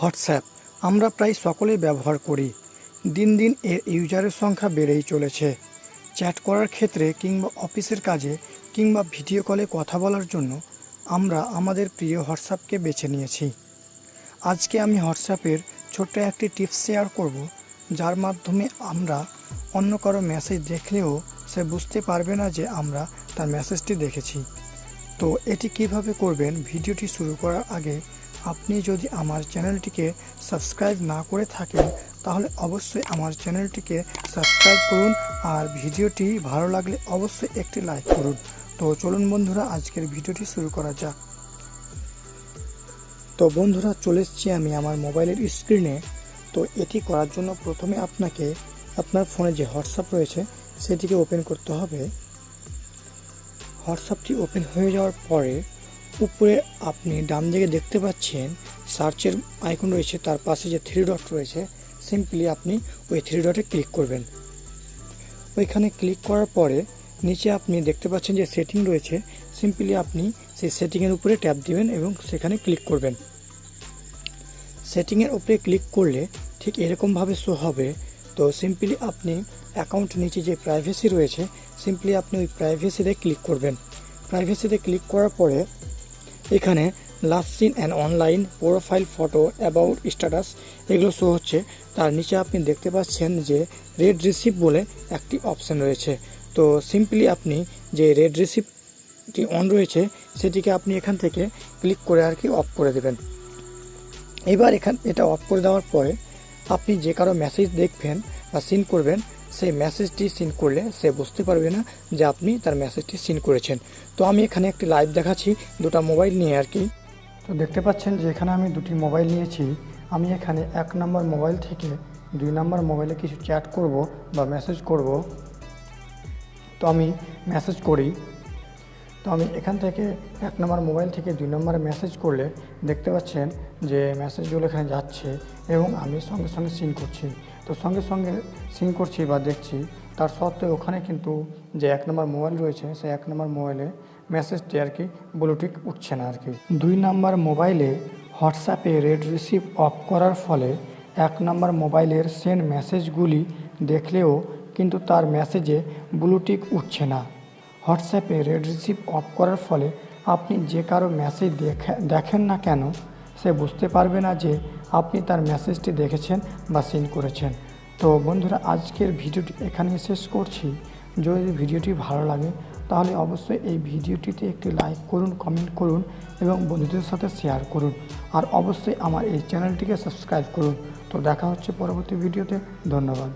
WhatsApp. আমরা প্রায় সকলেই ব্যবহার করি। দিন দিন এর ইউজারের সংখ্যা বেড়েই চলেছে। চ্যাট করার ক্ষেত্রে কিংবা অফিসের কাজে কিংবা ভিডিও কলে কথা বলার জন্য আমরা আমাদের প্রিয় হোয়াটসঅ্যাপকে বেছে নিয়েছি। আজকে আমি হোয়াটসঅ্যাপের ছোট্ট একটি টিপস শেয়ার করব, যার মাধ্যমে আমরা অন্য কারও মেসেজ দেখলেও সে বুঝতে পারবে না যে আমরা তার মেসেজটি দেখেছি। তো এটি কীভাবে করবেন, ভিডিওটি শুরু করার আগে আপনি যদি আমার চ্যানেলটিকে সাবস্ক্রাইব না করে থাকেন, তাহলে অবশ্যই আমার চ্যানেলটিকে সাবস্ক্রাইব করুন আর ভিডিওটি ভালো লাগলে অবশ্যই একটি লাইক করুন। তো চলুন বন্ধুরা, আজকের ভিডিওটি শুরু করা যাক। তো বন্ধুরা, চলে এসেছি আমি আমার মোবাইলের স্ক্রিনে। তো এটি করার জন্য প্রথমে আপনাকে আপনার ফোনে যে হোয়াটসঅ্যাপ রয়েছে, সেটিকে ওপেন করতে হবে। হোয়াটসঅ্যাপটি ওপেন হয়ে যাওয়ার পরে উপরে আপনি ডান দিকে দেখতে পাচ্ছেন সার্চের আইকন রয়েছে, তার পাশে যে থ্রি ডট রয়েছে সিম্পলি আপনি ওই থ্রি ডটে ক্লিক করবেন। ওইখানে ক্লিক করার পরে নিচে আপনি দেখতে পাচ্ছেন যে সেটিং রয়েছে সিম্পলি আপনি সেই সেটিংয়ের উপরে ট্যাপ দিবেন এবং সেখানে ক্লিক করবেন। সেটিংয়ের উপরে ক্লিক করলে ঠিক এরকমভাবে শো হবে। তো সিম্পলি আপনি অ্যাকাউন্ট নিচে যে প্রাইভেসি রয়েছে সিম্পলি আপনি ওই প্রাইভেসিতে ক্লিক করবেন। প্রাইভেসিতে ক্লিক করার পরে এখানে last seen and online profile photo about status এগুলো শো হচ্ছে। তার নিচে আপনি দেখতে পাচ্ছেন যে রেড রিসিভ বলে একটি অপশান রয়েছে। তো সিম্পলি আপনি যে রেড রিসিপ্টটি অন রয়েছে, সেটিকে আপনি এখান থেকে ক্লিক করে আর কি অফ করে দেবেন। এবার এখান, এটা অফ করে দেওয়ার পরে আপনি যে কারও মেসেজ দেখবেন বা সিন করবেন সেই মেসেজটি সিন করলে সে বুঝতে পারবে না যে আপনি তার মেসেজটি সিন করেছেন। তো আমি এখানে একটি লাইভ দেখাচ্ছি, দুটো মোবাইল নিয়ে আর কি। তো দেখতে পাচ্ছেন যে এখানে আমি দুটি মোবাইল নিয়েছি। আমি এখানে এক নম্বর মোবাইল থেকে দুই নম্বর মোবাইলে কিছু চ্যাট করব বা মেসেজ করব। তো আমি মেসেজ করি। তো আমি এখান থেকে এক নম্বর মোবাইল থেকে দুই নম্বরে মেসেজ করলে দেখতে পাচ্ছেন যে মেসেজগুলো এখানে যাচ্ছে এবং আমি সঙ্গে সঙ্গে সিন করছি। তো সঙ্গে সঙ্গে সিন করছি বা দেখছি, তার সত্ত্বেও ওখানে কিন্তু যে এক নম্বর মোবাইল রয়েছে, সেই এক নম্বর মোবাইলে মেসেজটি আর কি ব্লুটিক উঠছে না আর কি। দুই নম্বর মোবাইলে হোয়াটসঅ্যাপে রেড রিসিভ অফ করার ফলে এক নম্বর মোবাইলের সেন্ড মেসেজগুলি দেখলেও কিন্তু তার মেসেজে ব্লুটিক উঠছে না। হোয়াটসঅ্যাপে রেড রিসিভ অফ করার ফলে আপনি যে কারও মেসেজ দেখে, দেখেন না কেন, সে বুঝতে পারবে না যে আপনি তার মেসেজটি দেখেছেন বা সিন করেছেন। তো বন্ধুরা, আজকের ভিডিওটি এখানেই শেষ করছি। যদি ভিডিওটি ভালো লাগে, তাহলে অবশ্যই এই ভিডিওটিতে একটি লাইক করুন, কমেন্ট করুন এবং বন্ধুদের সাথে শেয়ার করুন। আর অবশ্যই আমার এই চ্যানেলটিকে সাবস্ক্রাইব করুন। তো দেখা হচ্ছে পরবর্তী ভিডিওতে। ধন্যবাদ।